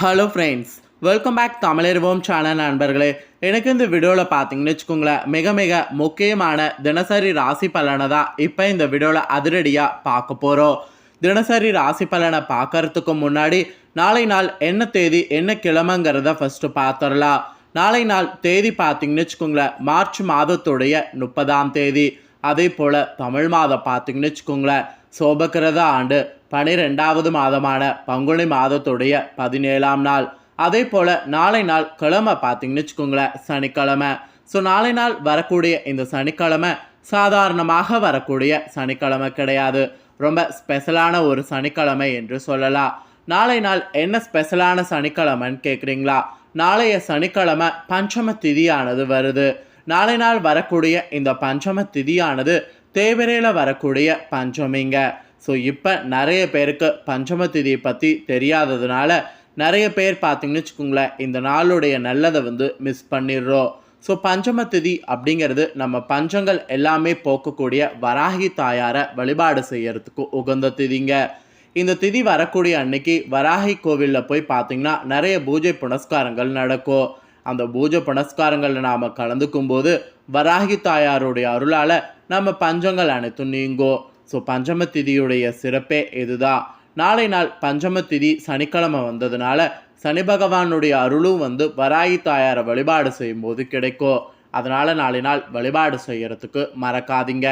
Hello friends welcome back Tamilarvom channel நண்பர்களே. எனக்கு இந்த வீடியோவில் பார்த்தீங்கன்னு வச்சுக்கோங்களேன் மிக மிக முக்கியமான தினசரி ராசி பலனை தான் இப்போ இந்த வீடியோவில் அதிரடியாக பார்க்க போகிறோம் தினசரி ராசி பலனை பார்க்கறதுக்கு முன்னாடி நாளை நாள் என்ன தேதி என்ன கிழமைங்கிறத ஃபஸ்ட்டு பார்த்துடலாம். நாளை நாள் தேதி பார்த்தீங்கன்னு வச்சுக்கோங்களேன் மார்ச் மாதத்துடைய முப்பதாம் தேதி. அதே போல் தமிழ் மாதம் பார்த்தீங்கன்னு வச்சுக்கோங்களேன் சோபக்கிரத ஆண்டு பனிரெண்டாவது மாதமான பங்குனி மாதத்துடைய பதினேழாம் நாள். அதே போல் நாளை நாள் கிழமை பார்த்தீங்கன்னு வச்சுக்கோங்களேன் சனிக்கிழமை. ஸோ நாளை நாள் வரக்கூடிய இந்த சனிக்கிழமை சாதாரணமாக வரக்கூடிய சனிக்கிழமை கிடையாது. ரொம்ப ஸ்பெஷலான ஒரு சனிக்கிழமை என்று சொல்லலாம். நாளை நாள் என்ன ஸ்பெஷலான சனிக்கிழமைன்னு கேட்குறீங்களா நாளைய சனிக்கிழமை பஞ்சம திதியானது வருது. நாளை நாள் வரக்கூடிய இந்த பஞ்சம திதியானது தேவரையில் வரக்கூடிய பஞ்சமிங்க. ஸோ இப்போ நிறைய பேருக்கு பஞ்சம திதியை பற்றி தெரியாததுனால நிறைய பேர் பார்த்தீங்கன்னு வச்சுக்கோங்களேன் இந்த நாளுடைய நல்லதை வந்து மிஸ் பண்ணிடுறோம். ஸோ பஞ்சம திதி அப்படிங்கிறது நம்ம பஞ்சங்கள் எல்லாமே போக்கக்கூடிய வராகி தாயாரை வழிபாடு செய்யறதுக்கு உகந்த திதிங்க. இந்த திதி வரக்கூடிய அன்னைக்கு வராகி கோவிலில் போய் பார்த்தீங்கன்னா நிறைய பூஜை புனஸ்காரங்கள் நடக்கும். அந்த பூஜை புனஸ்காரங்களில் நாம் கலந்துக்கும் போது வராகி தாயாருடைய அருளால் நம்ம பஞ்சங்கள் அனைத்தும் நீங்கும் ஸோ பஞ்சம திதியுடைய சிறப்பே இதுதான் நாளை நாள் பஞ்சம திதி சனிக்கிழமை வந்ததுனால சனி பகவானுடைய அருளும் வந்து வராகி தாயாரை வழிபாடு செய்யும்போது கிடைக்கும் அதனால் நாளை நாள் வழிபாடு செய்கிறதுக்கு மறக்காதீங்க.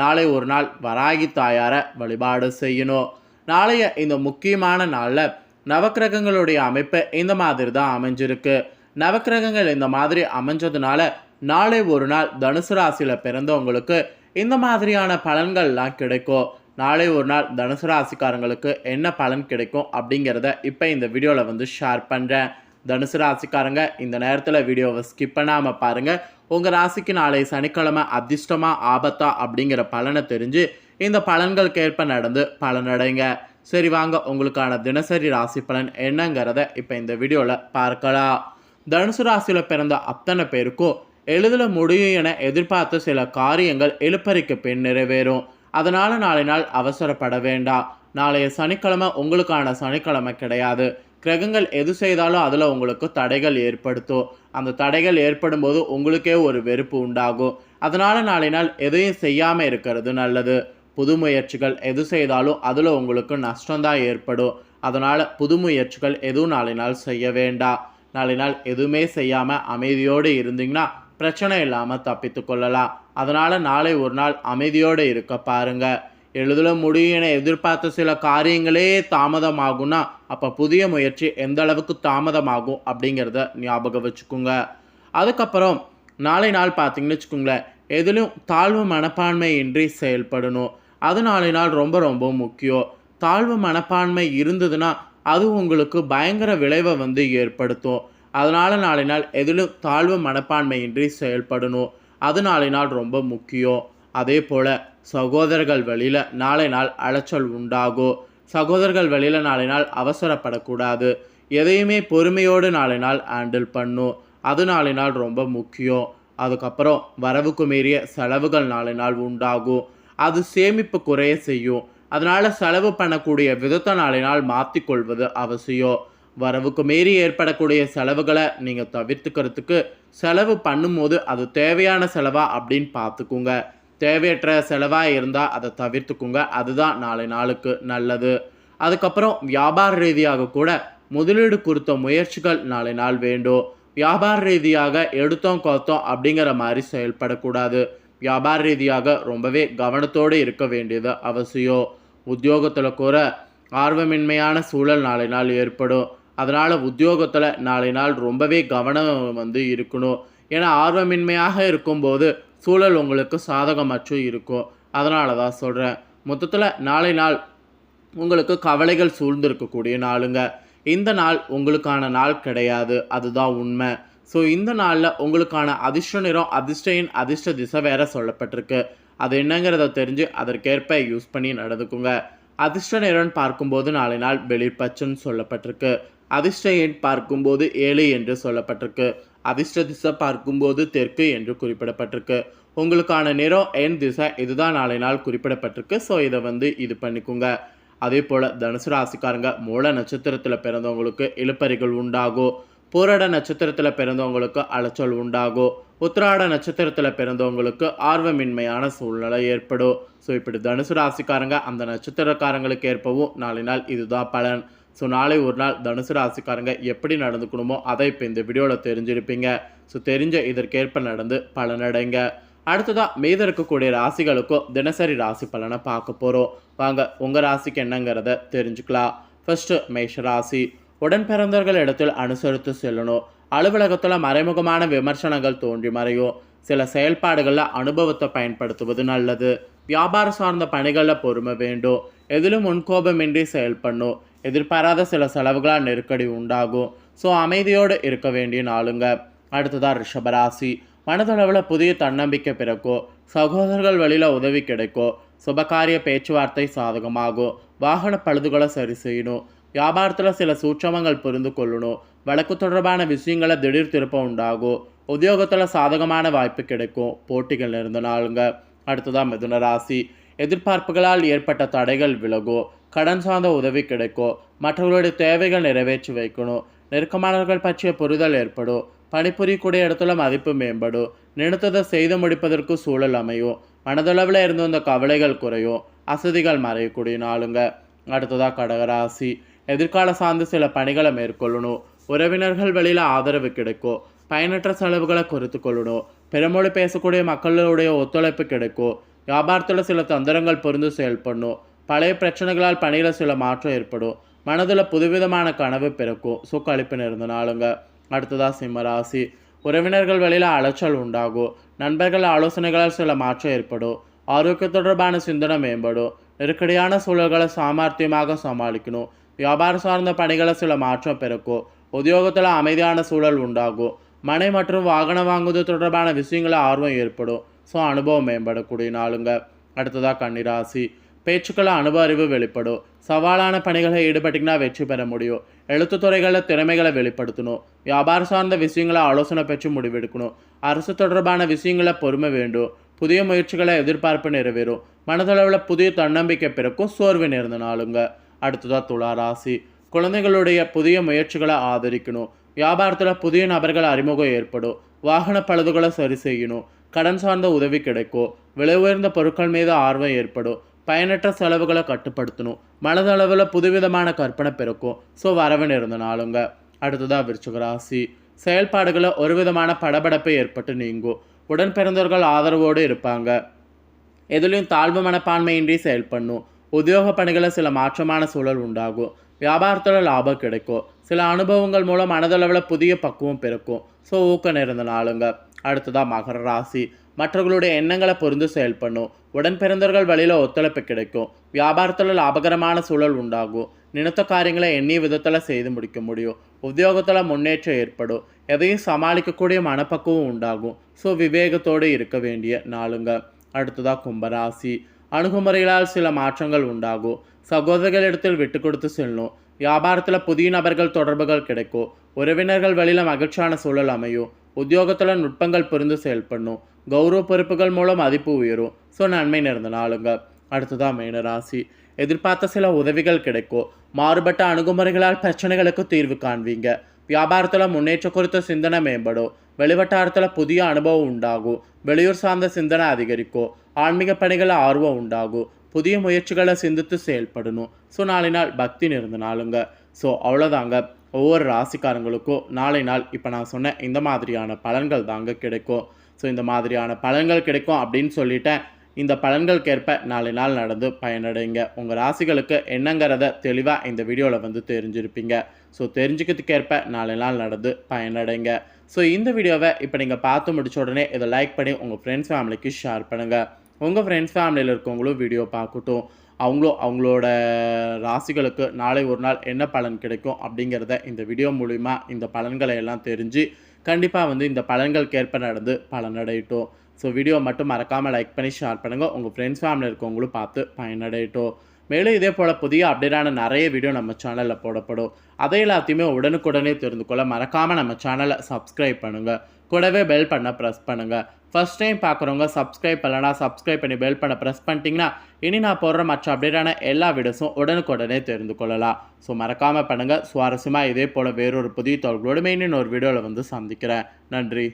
நாளை ஒரு நாள் வராகி தாயாரை வழிபாடு செய்யணும். நாளைய இந்த முக்கியமான நாளில் நவக்கிரகங்களுடைய அமைப்பு இந்த மாதிரி தான் அமைஞ்சிருக்கு. நவக்கிரகங்கள் இந்த மாதிரி அமைஞ்சதுனால நாளை ஒரு நாள் தனுசு ராசியில் பிறந்தவங்களுக்கு இந்த மாதிரியான பலன்கள்லாம் கிடைக்கும். நாளை ஒரு நாள் தனுசு ராசிக்காரங்களுக்கு என்ன பலன் கிடைக்கும் அப்படிங்கிறத இப்போ இந்த வீடியோவில் வந்து ஷேர் பண்ணுறேன் தனுசு ராசிக்காரங்க இந்த நேரத்தில் வீடியோவை ஸ்கிப் பண்ணாமல் பாருங்கள் உங்கள் ராசிக்கு நாளை சனிக்கிழமை அதிர்ஷ்டமாக ஆபத்தா அப்படிங்கிற பலனை தெரிஞ்சு இந்த பலன்களுக்கேற்ப நடந்து பலனடைங்க. சரி வாங்க உங்களுக்கான தினசரி ராசி பலன் என்னங்கிறத இப்போ இந்த வீடியோவில் பார்க்கலாம். தனுசு ராசியில் பிறந்த அத்தனை பேருக்கும் எழுதல முடியும் என எதிர்பார்த்த சில காரியங்கள் எழுப்பறைக்கு பின் நிறைவேறும். அதனால் நாளை நாள் அவசரப்பட வேண்டாம். நாளைய சனிக்கிழமை உங்களுக்கான சனிக்கிழமை கிடையாது. கிரகங்கள் எது செய்தாலும் அதில் உங்களுக்கு தடைகள் ஏற்படுத்தும். அந்த தடைகள் ஏற்படும் போது உங்களுக்கே ஒரு வெறுப்பு உண்டாகும். அதனால் நாளை நாள் எதையும் செய்யாமல் இருக்கிறது நல்லது. புது முயற்சிகள் எது செய்தாலும் அதில் உங்களுக்கு நஷ்டம்தான் ஏற்படும். அதனால் புது முயற்சிகள் எதுவும் நாளை நாள் செய்ய வேண்டாம். நாளை நாள் எதுவுமே செய்யாமல் அமைதியோடு இருந்தீங்கன்னா பிரச்சனை இல்லாமல் தப்பித்து கொள்ளலாம். அதனால் நாளை ஒரு நாள் அமைதியோடு இருக்க பாருங்க. எழுதல முடியும் என எதிர்பார்த்த சில காரியங்களே தாமதமாகும்னா அப்போ புதிய முயற்சி எந்த அளவுக்கு தாமதமாகும் அப்படிங்கிறத ஞாபகம் வச்சுக்கோங்க. அதுக்கப்புறம் நாளை நாள் பார்த்தீங்கன்னு வச்சுக்கோங்களேன் எதிலும் தாழ்வு மனப்பான்மையின்றி செயல்படணும். அது நாளை நாள் ரொம்ப ரொம்ப முக்கியம். தாழ்வு மனப்பான்மை இருந்ததுன்னா அது உங்களுக்கு பயங்கர விளைவை வந்து ஏற்படுத்தும். அதனால் நாளை நாள் எதிலும் தாழ்வு மனப்பான்மையின்றி செயல்படணும். அது நாளை நாள் ரொம்ப முக்கியம். அதே போல் சகோதரர்கள் வழியில் நாளை நாள் அலைச்சல் உண்டாகும். சகோதரர்கள் வழியில் நாளை நாள் அவசரப்படக்கூடாது. எதையுமே பொறுமையோடு நாளை நாள் ஹேண்டில் பண்ணும். அது நாளை நாள் ரொம்ப முக்கியம். அதுக்கப்புறம் வரவுக்கு மீறிய செலவுகள் நாளை நாள் உண்டாகும். அது சேமிப்பு குறைய செய்யும். அதனால் செலவு பண்ணக்கூடிய விதத்தை நாளை நாள் மாற்றிக்கொள்வது அவசியம். வரவுக்கு மீறி ஏற்படக்கூடிய செலவுகளை நீங்கள் தவிர்த்துக்கிறதுக்கு செலவு பண்ணும்போது அது தேவையான செலவா அப்படின்னு பார்த்துக்குங்க. தேவையற்ற செலவாக இருந்தால் அதை தவிர்த்துக்குங்க. அதுதான் நாளை நாளுக்கு நல்லது. அதுக்கப்புறம் வியாபார ரீதியாக கூட முதலீடு குறித்த முயற்சிகள் நாளை நாள் வேண்டும். வியாபார ரீதியாக எடுத்தோம் கொத்தோம் அப்படிங்கிற மாதிரி செயல்படக்கூடாது. வியாபார ரீதியாக ரொம்பவே கவனத்தோடு இருக்க வேண்டியது அவசியம். உத்தியோகத்தில் கூட ஆர்வமின்மையான சூழல் நாளை நாள் ஏற்படும். அதனால் உத்தியோகத்தில் நாளை நாள் ரொம்பவே கவனம் வந்து இருக்கணும். ஏன்னா ஆர்வமின்மையாக இருக்கும்போது சூழல் உங்களுக்கு சாதகமற்றும் இருக்கும். அதனால தான் சொல்கிறேன் மொத்தத்தில் நாளை நாள் உங்களுக்கு கவலைகள் சூழ்ந்திருக்கக்கூடிய நாளுங்க. இந்த நாள் உங்களுக்கான நாள் கிடையாது. அதுதான் உண்மை. ஸோ இந்த நாளில் உங்களுக்கான அதிர்ஷ்ட நிறம் அதிர்ஷ்டையின் அதிர்ஷ்ட திசை வேற சொல்லப்பட்டிருக்கு. அது என்னங்கிறத தெரிஞ்சு அதற்கேற்ப யூஸ் பண்ணி நடந்துக்குங்க. அதிர்ஷ்ட நிறம்னு பார்க்கும்போது நாளை நாள் வெளிப்பச்சுன்னு சொல்லப்பட்டிருக்கு. அதிர்ஷ்ட எண் பார்க்கும்போது ஏழு என்று சொல்லப்பட்டிருக்கு. அதிர்ஷ்ட திசை பார்க்கும்போது தெற்கு என்று குறிப்பிடப்பட்டிருக்கு. உங்களுக்கான நிறம் எண் திசை இதுதான் நாளை நாள் குறிப்பிடப்பட்டிருக்கு. ஸோ இதை வந்து இது பண்ணிக்கோங்க. அதே போல் தனுசு ராசிக்காரங்க மூல நட்சத்திரத்தில் பிறந்தவங்களுக்கு இழுப்பறிகள் உண்டாகும். பூரட நட்சத்திரத்தில் பிறந்தவங்களுக்கு அலைச்சல் உண்டாகும். உத்திராட நட்சத்திரத்தில் பிறந்தவங்களுக்கு ஆர்வமின்மையான சூழ்நிலை ஏற்படும். ஸோ இப்படி தனுசு ராசிக்காரங்க அந்த நட்சத்திரக்காரங்களுக்கு ஏற்பவும் நாளை நாள் இதுதான் பலன். ஸோ நாளை ஒரு நாள் தனுசு ராசிக்காரங்க எப்படி நடந்துக்கணுமோ அதை இப்போ இந்த வீடியோவில் தெரிஞ்சிருப்பீங்க. ஸோ தெரிஞ்ச இதற்கேற்ப நடந்து பலனடைங்க அடுத்ததாக மீத இருக்கக்கூடிய ராசிகளுக்கும் தினசரி ராசி பலனை பார்க்க போகிறோம் வாங்க உங்கள் ராசிக்கு என்னங்கிறத தெரிஞ்சுக்கலாம். ஃபர்ஸ்ட்டு மேஷ ராசி. உடன் பிறந்தவர்கள் இடத்தில் அனுசரித்து செல்லணும். அலுவலகத்தில் மறைமுகமான விமர்சனங்கள் தோன்றி மறையும். சில செயல்பாடுகளில் அனுபவத்தை பயன்படுத்துவது நல்லது. வியாபார சார்ந்த பணிகளில் பொறுமை வேண்டும். எதிலும் முன்கோபமின்றி செயல்படணும். எதிர்பாராத சில செலவுகளால் நெருக்கடி உண்டாகும். ஸோ அமைதியோடு இருக்க வேண்டிய நாளுங்க. அடுத்ததாக ரிஷபராசி மனதளவில் புதிய தன்னம்பிக்கை பிறக்கும் சகோதரர்கள் வழியில் உதவி கிடைக்கும் சுபகாரிய பேச்சுவார்த்தை சாதகமாகும் வாகன பழுதுகளை சரி செய்யணும் வியாபாரத்தில் சில சூட்சமங்கள் புரிந்து கொள்ளணும் வழக்கு தொடர்பான விஷயங்களை திடீர் திருப்பம் உண்டாகும் உத்தியோகத்தில் சாதகமான வாய்ப்பு கிடைக்கும் போட்டிகள் இருந்த நாளுங்க. அடுத்ததாக மிதுன ராசி. எதிர்பார்ப்புகளால் ஏற்பட்ட தடைகள் விலகும் கடன் சார்ந்த உதவி கிடைக்கும். மற்றவர்களுடைய தேவைகள் நிறைவேற்றி வைக்கணும். நெருக்கமானவர்கள் பற்றிய புரிதல் ஏற்படும். பணிபுரியக்கூடிய இடத்துல மதிப்பு மேம்படும். நினைத்ததை செய்து முடிப்பதற்கு சூழல் அமையும். மனதளவில் இருந்து வந்த கவலைகள் குறையும். அசதிகள் மறையக்கூடிய நாளுங்க. அடுத்ததாக கடகராசி. எதிர்கால சார்ந்து சில பணிகளை மேற்கொள்ளணும். உறவினர்கள் வழியில் ஆதரவு கிடைக்கும். பயனற்ற செலவுகளை குறைத்து கொள்ளணும். பிறமொழி பேசக்கூடிய மக்களுடைய ஒத்துழைப்பு கிடைக்கும். வியாபாரத்தில் சில தந்திரங்கள் பொருந்து செயல்படணும். பழைய பிரச்சனைகளால் பணியில் சில மாற்றம் ஏற்படும். மனதில் புதுவிதமான கனவு பிறக்கும். சுக்களிப்பு நிறந்த நாளுங்க. அடுத்ததாக சிம்மராசி உறவினர்கள் வழியில் அலைச்சல் உண்டாகும். நண்பர்கள் ஆலோசனைகளால் சில மாற்றம் ஏற்படும். ஆரோக்கிய தொடர்பான சிந்தனை மேம்படும். நெருக்கடியான சூழல்களை சாமர்த்தியமாக சமாளிக்கணும். வியாபாரம் சார்ந்த பணிகளை சில மாற்றம் பிறக்கும். உத்தியோகத்தில் அமைதியான சூழல் உண்டாகும். மனை மற்றும் வாகனம் வாங்குவது தொடர்பான விஷயங்கள ஆர்வம் ஏற்படும். ஸோ அனுபவம் மேம்படக்கூடிய நாளுங்க. அடுத்ததாக கன்னிராசி பேச்சுக்கள் அனுபவ அறிவு வெளிப்படும் சவாலான பணிகளை ஈடுபட்டிங்கன்னா வெற்றி பெற முடியும். எழுத்து துறைகளில் திறமைகளை வெளிப்படுத்தணும் வியாபாரம் சார்ந்த விஷயங்களை ஆலோசனை பெற்று முடிவெடுக்கணும் அரசு தொடர்பான விஷயங்களை பொறுமை வேண்டும் புதிய முயற்சிகளை எதிர்பார்ப்பு நிறைவேறும். மனதளவில் புதிய தன்னம்பிக்கை பிறக்கும் சோர்வு நேர்ந்த நாளுங்க. அடுத்ததாக துளா ராசி. குழந்தைகளுடைய புதிய முயற்சிகளை ஆதரிக்கணும் வியாபாரத்தில் புதிய நபர்கள் அறிமுகம் ஏற்படும் வாகன பழுதுகளை சரி செய்யணும் கடன் சார்ந்த உதவி கிடைக்கும். விலை உயர்ந்த பொருட்கள் மீது ஆர்வம் ஏற்படும். பயனற்ற செலவுகளை கட்டுப்படுத்தணும். மனதளவில் புதுவிதமான கற்பனை பிறக்கும். ஸோ வரவு இருந்த நாளுங்க. அடுத்ததாக விருச்சிக ராசி. செயல்பாடுகளை ஒரு விதமான படபடப்பை ஏற்பட்டு நீங்கும். உடன் பிறந்தவர்கள் ஆதரவோடு இருப்பாங்க. எதுலேயும் தாழ்வு மனப்பான்மையின்றி செயல்படணும். உத்தியோக பணிகளில் சில மாற்றமான சூழல் உண்டாகும். வியாபாரத்தில் லாபம் கிடைக்கும். சில அனுபவங்கள் மூலம் மனதளவில் புதிய பக்குவம் பிறக்கும். ஸோ ஊக்கம் இருந்த நாளுங்க. அடுத்ததாக மகர ராசி. மற்றவர்களுடைய எண்ணங்களை பொருந்து செயல்படணும். உடன் பிறந்தவர்கள் வழியில் ஒத்துழைப்பு கிடைக்கும். வியாபாரத்தில் லாபகரமான சூழல் உண்டாகும். நினைத்த காரியங்களை எண்ணிய விதத்தில் செய்து முடிக்க முடியும். உத்தியோகத்தில் முன்னேற்றம் ஏற்படும். எதையும் சமாளிக்கக்கூடிய மனப்பக்குவம் உண்டாகும். ஸோ விவேகத்தோடு இருக்க வேண்டிய நாளுங்க. அடுத்ததாக கும்பராசி. அணுகுமுறைகளால் சில மாற்றங்கள் உண்டாகும். சகோதரர்களிடத்தில் விட்டு கொடுத்து செல்லணும். வியாபாரத்தில் புதிய நபர்கள் தொடர்புகள் கிடைக்கும். உறவினர்கள் வழியில் மகிழ்ச்சியான சூழல் அமையும். உத்தியோகத்தில் நுட்பங்கள் புரிந்து செயல்படணும். கௌரவ பொறுப்புகள் மூலம் மதிப்பு உயரும். ஸோ நன்மை நிறைந்த நாளுங்க. அடுத்ததான் மீன ராசி. எதிர்பார்த்த சில உதவிகள் கிடைக்கும். மாறுபட்ட அணுகுமுறைகளால் பிரச்சனைகளுக்கு தீர்வு காண்பீங்க. வியாபாரத்தில் முன்னேற்றம் குறித்த சிந்தனை மேம்படும். வெளிவட்டாரத்தில் புதிய அனுபவம் உண்டாகும். வெளியூர் சார்ந்த சிந்தனை அதிகரிக்கும். ஆன்மீக பணிகள் ஆர்வம் உண்டாகும். புதிய முயற்சிகளை சிந்தித்து செயல்படணும். ஸோ நாளை நாள் பக்தி நிறந்த நாளுங்க. ஸோ அவ்வளோதாங்க. ஒவ்வொரு ராசிக்காரங்களுக்கும் நாளை நாள் இப்போ நான் சொன்ன இந்த மாதிரியான பலன்கள் தாங்க கிடைக்கும். ஸோ இந்த மாதிரியான பலன்கள் கிடைக்கும் அப்படின்னு சொல்லிட்டேன் இந்த பலன்களுக்கேற்ப நாளை நாள் நடந்து பயனடைங்க. உங்கள் ராசிகளுக்கு என்னங்கிறத தெளிவாக இந்த வீடியோவில் வந்து தெரிஞ்சிருப்பீங்க. ஸோ தெரிஞ்சுக்கிறதுக்கேற்ப நாளை நாள் நடந்து பயனடைங்க. ஸோ இந்த வீடியோவை இப்போ நீங்கள் பார்த்து முடிச்ச உடனே இதை லைக் பண்ணி உங்கள் ஃப்ரெண்ட்ஸ் ஃபேமிலிக்கு ஷேர் பண்ணுங்கள் உங்கள் ஃப்ரெண்ட்ஸ் ஃபேமிலியில் இருக்கவங்களும் வீடியோ பார்க்கட்டும். அவங்களும் அவங்களோட ராசிகளுக்கு நாளை ஒரு நாள் என்ன பலன் கிடைக்கும் அப்படிங்கிறத இந்த வீடியோ மூலிமா இந்த பலன்களை எல்லாம் தெரிஞ்சு கண்டிப்பாக வந்து இந்த பலன்களுக்கேற்ப நடந்து பலனடையட்டும். ஸோ வீடியோ மட்டும் மறக்காமல் லைக் பண்ணி ஷேர் பண்ணுங்கள் உங்கள் ஃப்ரெண்ட்ஸ் ஃபேமிலி இருக்கவங்களும் பார்த்து பயனடையட்டும். மேலும் இதே போல் புதிய அப்டேட்டான நிறைய வீடியோ நம்ம சேனலில் போடப்படும். அதை எல்லாத்தையுமே உடனுக்குடனே தெரிந்து கொள்ள மறக்காமல் நம்ம சேனலை சப்ஸ்கிரைப் பண்ணுங்கள் கூடவே பெல் பண்ண ப்ரெஸ் பண்ணுங்கள் ஃபர்ஸ்ட் டைம் பார்க்குறவங்க சப்ஸ்கிரைப் பண்ணலனா சப்ஸ்கிரைப் பண்ணி பெல் பண்ண ப்ரெஸ் பண்ணிட்டீங்கன்னா இனி நான் போடுற மற்ற அப்டேட்டான எல்லா வீடியோஸும் உடனுக்குடனே தெரிந்து கொள்ளலாம். ஸோ மறக்காமல் பண்ணுங்கள் சுவாரஸ்யமாக இதே போல் வேறொரு புதிய தோல்களோடு மெயின் ஒரு வீடியோவில் வந்து சந்திக்கிறேன். நன்றி.